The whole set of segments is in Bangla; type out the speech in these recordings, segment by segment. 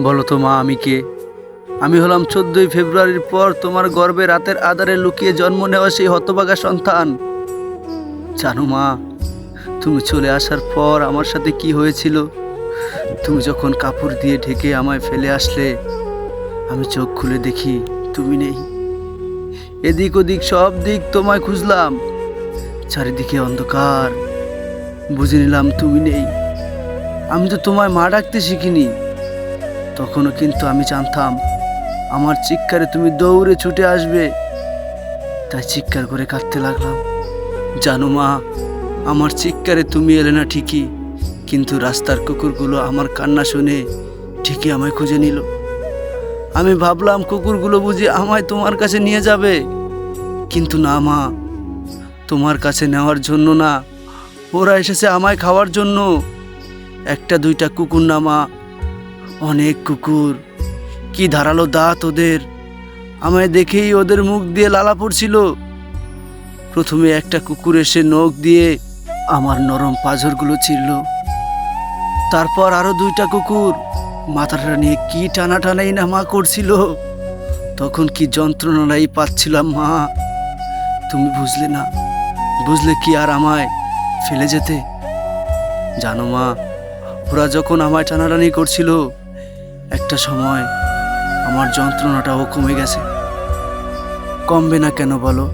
বলো তো মা, আমি কে? আমি হলাম চোদ্দই ফেব্রুয়ারির পর তোমার গর্বে রাতের আধারে লুকিয়ে জন্ম নেওয়া সেই হতবাগা সন্তান। জানো মা, তুমি চলে আসার পর আমার সাথে কি হয়েছিল? তুমি যখন কাপড় দিয়ে ঢেকে আমায় ফেলে আসলে, আমি চোখ খুলে দেখি তুমি নেই। এদিক ওদিক সব দিক তোমায় খুঁজলাম, চারিদিকে অন্ধকার, বুঝে নিলাম তুমি নেই। আমি তো তোমায় মা ডাকতে শিখিনি। তখনও কিন্তু আমি জানতাম, আমার চিৎকারে তুমি দৌড়ে ছুটে আসবে। তাই চিৎকার করে কাঁদতে লাগলাম। জানো মা, আমার চিৎকারে তুমি এলে না ঠিকই, কিন্তু রাস্তার কুকুরগুলো আমার কান্না শুনে ঠিকই আমায় খুঁজে নিল। আমি ভাবলাম, কুকুরগুলো বুঝি আমায় তোমার কাছে নিয়ে যাবে। কিন্তু না মা, তোমার কাছে নেওয়ার জন্য না, ওরা এসেছে আমায় খাওয়ার জন্য। একটা দুইটা কুকুর না মা অনেক কুকুর। কি ধারালো দাঁত ওদের। আমায় দেখেই ওদের মুখ দিয়ে লালা পড়ছিল। প্রথমে একটা কুকুর এসে নখ দিয়ে আমার নরম পাঁজরগুলো ছিঁড়ল। তারপর আরও দুইটা কুকুর। মাথাটা নিয়ে কি টানাটানাই না মা করছিল। তখন কি যন্ত্রণাই পাচ্ছিলাম মা। তুমি বুঝলে না। বুঝলে কি আর আমায় ফেলে যেতে? জানো মা, ওরা যখন আমায় টানাটানি করছিল একটা সময় আমার যন্ত্রণাটাও কমে গেছে। কমবে না কেন বলো?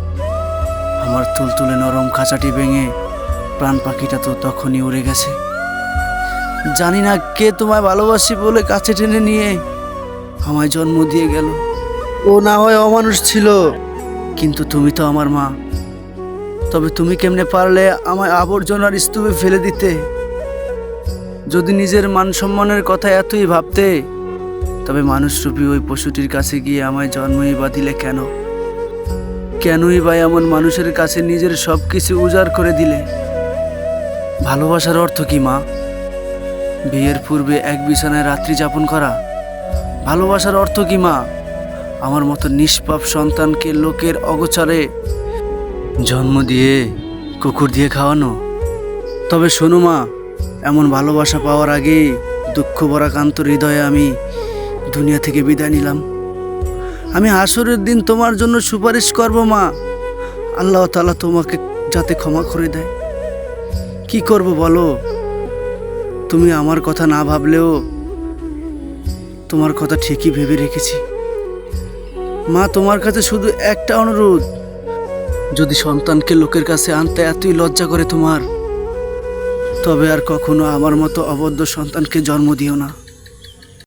আমার তুলতুলে নরম খাঁচাটি ভেঙে প্রাণ পাখিটা তো তখনই উড়ে গেছে। জানি না কে তোমায় ভালোবাসি বলে কাছে টেনে নিয়ে আমায় জন্ম দিয়ে গেল। ও না হয় অমানুষ ছিল। কিন্তু তুমি তো আমার মা। তবে তুমি কেমনে পারলে আমায় আবর্জনার স্তূপে ফেলে দিতে? যদি নিজের মান সম্মানের কথা এতই ভাবতে তবে মানুষরূপী ওই পশুটির কাছে গিয়ে আমায় জন্মই বা দিলে কেন? কেনই বা এমন মানুষের কাছে নিজের সব কিছু উজাড় করে দিলে? ভালোবাসার অর্থ কি, মা? বিয়ের পূর্বে এক বিছানায় রাত্রি যাপন করা? ভালোবাসার অর্থ কি, মা? আমার মতো নিষ্পাপ সন্তানকে লোকের অগোচরে জন্ম দিয়ে কুকুর দিয়ে খাওয়ানো? তবে শোনো, মা, এমন ভালোবাসা পাওয়ার আগে দুঃখ ভরাকান্ত হৃদয়ে আমি দুনিয়া থেকে বিদায় নিলাম। আমি আসরের দিন তোমার জন্য সুপারিশ করব, মা। আল্লাহ তালা তোমাকে যাতে ক্ষমা করে দেয়। কি করব বলো? তুমি আমার কথা না ভাবলেও তোমার কথা ঠিকই ভেবে রেখেছি। মা, তোমার কাছে শুধু একটা অনুরোধ। যদি সন্তানকে লোকের কাছে আনতে এতই লজ্জা করে তোমার, তবে আর কখনো আমার মতো অবদ্ধ সন্তানকে জন্ম দিও না।